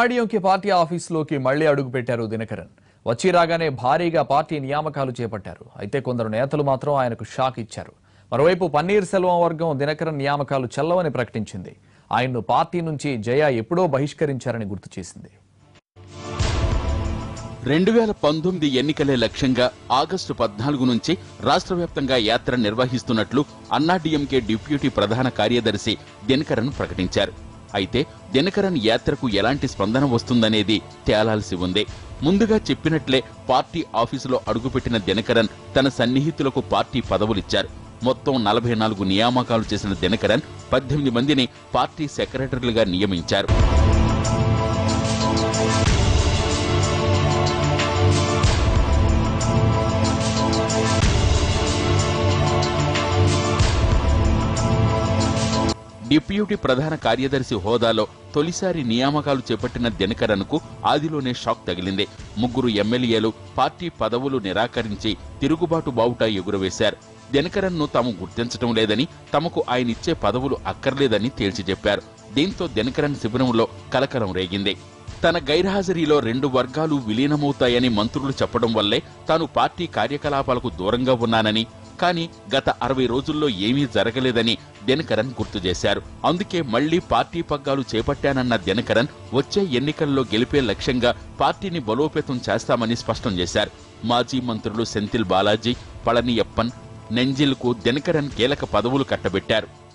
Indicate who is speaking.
Speaker 1: ఆడియోకి party ఆఫీసులోకి మళ్ళీ అడుగుపెట్టారు దినకరన్. వచ్చి రాగానే భారీగా పార్టీ నియామకాలు చేపట్టారు. అయితే కొందరు నేతలు మాత్రం ఆయనకు షాక్ ఇచ్చారు. మరోవైపు పన్నీర్ సెల్వం వర్గం దినకరన్ నియామకాలు చెల్లవని ప్రకటించింది. ఆయన్ను పార్టీ నుంచి జయ ఎప్పుడో బహిష్కరించారని గుర్తు చేసింది.
Speaker 2: రెండు వేల పంతొమ్మిది ఎన్నికలే లక్ష్యంగా ఆగస్టు పద్నాలుగు నుంచి రాష్ట్ర వ్యాప్తంగా యాత్ర నిర్వహిస్తున్నట్లు అన్నాడీఎంకే డిప్యూటీ ప్రధాన కార్యదర్శి దినకరన్ ప్రకటించారు. అయితే దినకరన్ యాత్రకు ఎలాంటి స్పందన వస్తుందనేది తేలాల్సి ఉంది. ముందుగా చెప్పినట్లే పార్టీ ఆఫీసులో అడుగుపెట్టిన దినకరన్ తన సన్నిహితులకు పార్టీ పదవులిచ్చారు. మొత్తం నలభై నాలుగు నియామకాలు చేసిన దినకరన్ పద్దెనిమిది మందిని పార్టీ సెక్రటరీలుగా నియమించారు. డిప్యూటీ ప్రధాన కార్యదర్శి హోదాలో తొలిసారి నియామకాలు చేపట్టిన దినకరన్కు ఆదిలోనే షాక్ తగిలింది. ముగ్గురు ఎమ్మెల్యేలు పార్టీ పదవులు నిరాకరించి తిరుగుబాటు బావుట ఎగురవేశారు. దినకరన్ను తాము గుర్తించడం లేదని తమకు ఆయన ఇచ్చే పదవులు అక్కర్లేదని తేల్చి చెప్పారు. దీంతో దినకరన్ శిబిరంలో కలకలం రేగింది. తన గైర్హాజరీలో రెండు వర్గాలు విలీనమవుతాయని మంత్రులు చెప్పడం వల్లే తాను పార్టీ కార్యకలాపాలకు దూరంగా ఉన్నానని కానీ గత అరవై రోజుల్లో ఏమీ జరగలేదని దినకరన్ గుర్తు చేశారు. అందుకే మళ్ళీ పార్టీ పగ్గాలు చేపట్టానన్న దినకరన్ వచ్చే ఎన్నికల్లో గెలిపే లక్ష్యంగా పార్టీని బలోపేతం చేస్తామని స్పష్టం చేశారు. మాజీ మంత్రులు సెంథిల్ బాలాజీ పళనియప్పన్ నెంజిల్కు దినకరన్ కీలక పదవులు కట్టబెట్టారు.